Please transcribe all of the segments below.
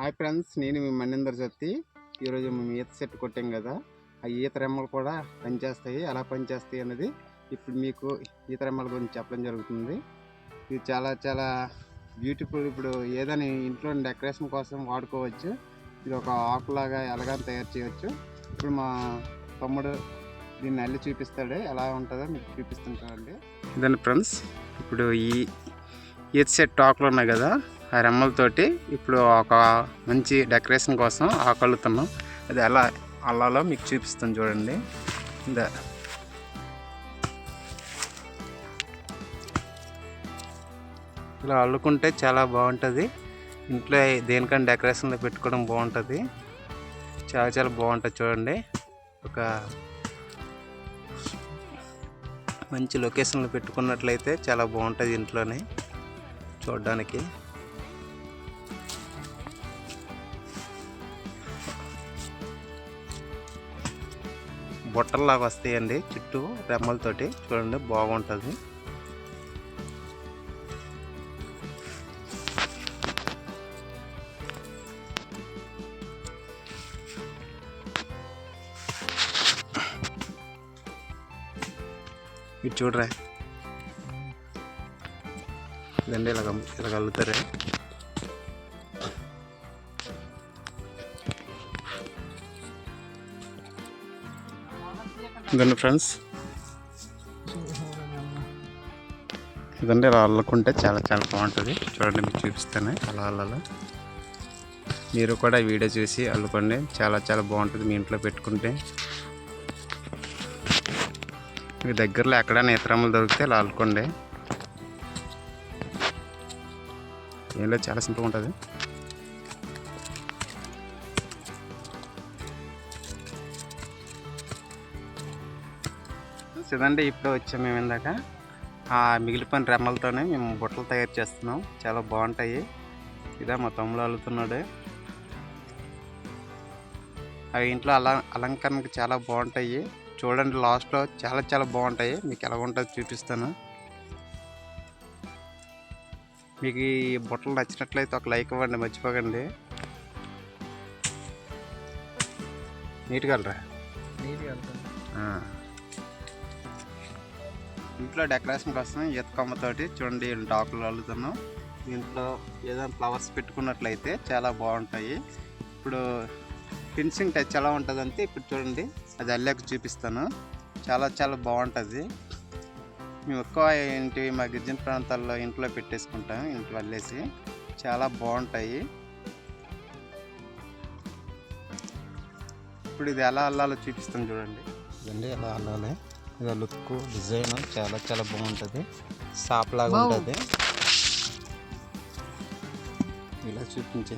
Hi friends నేను మీ మన్నిందర్ జత్తి ఈరోజు మేము ఈత సెట్ కొట్టాం కదా ఆ ఈత రెమ్మలు కూడా పనిచేస్తాయి. ఎలా పనిచేస్తాయి అనేది ఇప్పుడు మీకు ఈత రెమ్మల గురించి చెప్పడం జరుగుతుంది. ఇది చాలా చాలా బ్యూటిఫుల్ ఇప్పుడు ఏదైనా ఇంట్లో డెకరేషన్ కోసం వాడుకోవచ్చు. ఇది ఒక ఆకులాగా ఎలాగని తయారు చేయవచ్చు ఇప్పుడు మా తమ్ముడు దీన్ని అల్లి చూపిస్తాడు. ఎలా ఉంటుందో మీకు చూపిస్తుంటాడండి ఇదండి ఫ్రెండ్స్ ఇప్పుడు ఈ ఈత సెట్ ఆకులు ఉన్నాయి కదా ఆ రెమ్మలతోటి ఇప్పుడు ఒక మంచి డెకరేషన్ కోసం ఆకలుతున్నాం. అది ఎలా అల్లాలో మీకు చూపిస్తాను చూడండి. ఇందా. ఇలా అల్లుకుంటే చాలా బాగుంటుంది. ఇంట్లో దేనికైనా డెకరేషన్లో పెట్టుకోవడం బాగుంటుంది. చాలా చాలా బాగుంటుంది చూడండి. ఒక మంచి లొకేషన్లో పెట్టుకున్నట్లయితే చాలా బాగుంటుంది ఇంట్లోనే చూడడానికి. బుట్టల్లాగా వస్తాయండి చుట్టూ రెమ్మలతోటి. చూడండి బాగుంటుంది. ఇది చూడరా? ఇదండి ఇలా ఇలాగ కలుగుతారు ఇదండి ఫ్రెండ్స్ ఇదండి ఇలా అల్లుకుంటే చాలా చాలా బాగుంటుంది. చూడండి మీకు చూపిస్తాను. అలా అల్లాలో. మీరు కూడా వీడియో చూసి అల్లుకోండి. చాలా చాలా బాగుంటుంది మీ ఇంట్లో పెట్టుకుంటే. మీ దగ్గరలో ఎక్కడైనా ఇతరములు దొరికితే ఇలా అల్లుకోండి. ఏం లేదు చాలా సింపుల్ ఉంటుంది. ఇదండి ఇప్పుడు వచ్చాము మేము ఇందాక. ఆ మిగిలిపోయిన రెమ్మలతోనే మేము బుట్టలు తయారు చేస్తున్నాం. చాలా బాగుంటాయి. ఇదా మా తమ్ముడు అల్లుతున్నాడు. అవి ఇంట్లో అల అలంకరణకు చాలా బాగుంటాయి. చూడండి లాస్ట్లో చాలా చాలా బాగుంటాయి. మీకు ఎలా ఉంటుందో చూపిస్తాను. మీకు ఈ బుట్టలు నచ్చినట్లయితే ఒక లైక్ ఇవ్వండి మర్చిపోకండి. నీట్గా వెళ్ళరా? ఆ. ఇంట్లో డెకరేషన్ కోసం ఈత కొమ్మతోటి చూడండి డాకులు అల్లుతున్నాం. దీంట్లో ఏదైనా ఫ్లవర్స్ పెట్టుకున్నట్లయితే చాలా బాగుంటాయి. ఇప్పుడు ఫినిషింగ్ టచ్ ఎలా ఉంటుంది అంటే ఇప్పుడు చూడండి అది అల్లాక చూపిస్తాను. చాలా చాలా బాగుంటుంది. మేము ఎక్కువ ఏంటి మా గిరిజన ప్రాంతాల్లో ఇంట్లో పెట్టేసుకుంటాం ఇంట్లో అల్లేసి. చాలా బాగుంటాయి. ఇప్పుడు ఇది ఎలా అల్లాలో చూపిస్తాను చూడండి. ఇదండి ఎలా అల్లాలి? ఇది లుక్ డిజైన్ చాలా చాలా బాగుంటుంది షాప్ లాగా. ఉంటుంది ఇలా చూపించే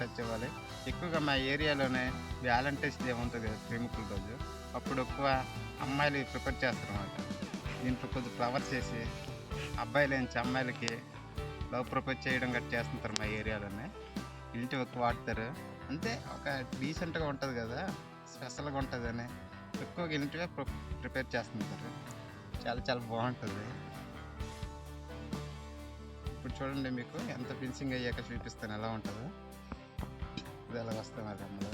టచ్ ఇవ్వాలి ఎక్కువగా మా ఏరియాలోనే వ్యాలంటైన్స్ డే ఉంటుంది కదా ప్రేమికుల రోజు. అప్పుడు ఎక్కువ అమ్మాయిలు ప్రిపేర్ చేస్తారు అనమాట దీంట్లో కొద్ది ఫ్లవర్ చేసి అబ్బాయిల నుంచి అమ్మాయిలకి లవ్ ప్రపోజ్ చేయడం గట్రా చేస్తుంటారు మా ఏరియాలోనే. ఇంటి ఎక్కువ వాడతారు. అంటే ఒక డీసెంట్గా ఉంటుంది కదా స్పెషల్గా ఉంటుందని ఎక్కువగా ఇంటిగా ప్రిపేర్ చేస్తుంటారు. చాలా చాలా బాగుంటుంది. ఇప్పుడు చూడండి మీకు ఎంత ఫినిషింగ్ అయ్యాక చూపిస్తాను ఎలా ఉంటుందో. ఇది ఎలా వస్తుంది మరి అమ్మలో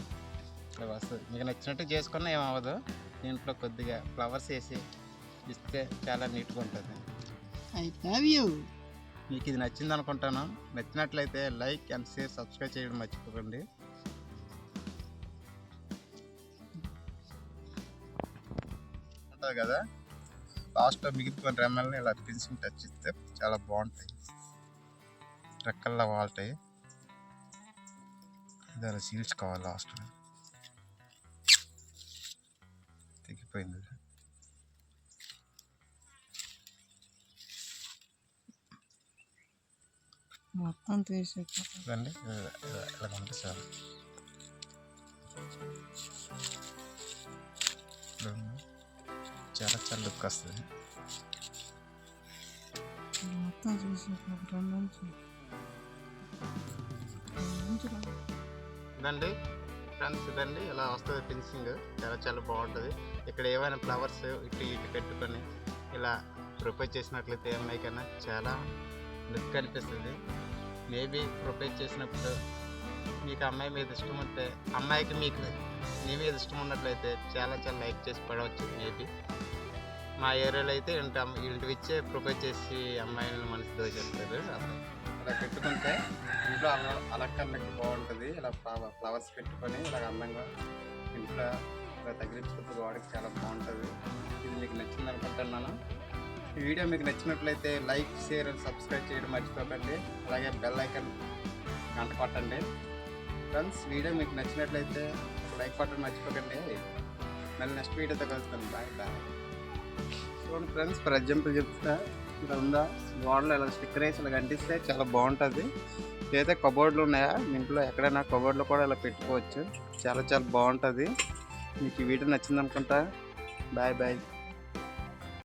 ఇలా వస్తుంది. మీకు నచ్చినట్టు చేసుకున్నా ఏమవ్వదు. దీంట్లో కొద్దిగా ఫ్లవర్స్ వేసి ఇస్తే చాలా నీట్గా ఉంటుంది. ఐ లవ్ యూ మీకు ఇది నచ్చింది అనుకుంటాను. నచ్చినట్లయితే లైక్ అండ్ షేర్ సబ్స్క్రైబ్ చేయడం మర్చిపోకండి. ఉంటుంది కదా? లాస్ట్లో మిగిలిపోయిన రెమ్మల్ని ఇలా ఫినిషింగ్ టచ్ ఇస్తే చాలా బాగుంటాయి. రెక్కల్లా వాళ్తాయి ఇది అలా చీల్చుకోవాలి లాస్ట్లో? తెగిపోయింది. మొత్తం తీసి ఇదండి ఇలా- ఉంటే చాలు. చాలా లుక్ వస్తుంది మొత్తం నుంచి రెండు ఇదండి ఫ్రెండ్స్ ఇదండి. ఇలా వస్తుంది ఫినిషింగ్? చాలా చాలా బాగుంటుంది. ఇక్కడ ఏమైనా ఫ్లవర్స్ ఇటు ఇటు పెట్టుకొని ఇలా ప్రొపోజ్ చేసినట్లయితే అమ్మాయికైనా చాలా లుక్ అనిపిస్తుంది. మేబీ ప్రొపోజ్ చేసినప్పుడు మీకు అమ్మాయి మీద ఇష్టం ఉంటే అమ్మాయికి మీకు మీ మీద ఇష్టం ఉన్నట్లయితే చాలా చాలా లైక్ చేసి పడవచ్చు మేబీ. మా ఏరియాలో అయితే ఇంటి ఇంటి ఇచ్చే ప్రొపోజ్ చేసి అమ్మాయిలను మనసు దోచేస్తారు ఇలా పెట్టుకుంటే ఇంట్లో అలా అలంకరణకి బాగుంటుంది. ఇలా ఫ్లవర్ ఫ్లవర్స్ పెట్టుకొని ఇలా అందంగా ఇంట్లో ఇలా తగిలించుకుంటే గోడకి చాలా బాగుంటుంది. ఇది మీకు నచ్చింది అనుకుంటున్నాను. ఈ వీడియో మీకు నచ్చినట్లయితే లైక్ షేర్ అండ్ సబ్స్క్రైబ్ చేయడం మర్చిపోకండి. అలాగే బెల్ ఐకన్ గంట కొట్టండి. ఫ్రెండ్స్ వీడియో మీకు నచ్చినట్లయితే లైక్ కొట్టడం మర్చిపోకండి. మళ్ళీ నెక్స్ట్ వీడియోతో కలుస్తాను బాయ్ బాయ్. చూడండి ఫ్రెండ్స్ ఫర్ ఎగ్జాంపుల్ చెప్తా. ఇలా ఉందా? గోడలో ఇలా స్టిక్కర్ వేసి ఇలా కనిపిస్తే చాలా బాగుంటుంది. ఏదైతే కబోర్డ్లు ఉన్నాయా? మీ ఇంట్లో ఎక్కడైనా కబోర్డ్లు కూడా ఇలా పెట్టుకోవచ్చు. చాలా చాలా బాగుంటుంది. మీకు ఈ వీడియో నచ్చింది అనుకుంటా బాయ్ బాయ్.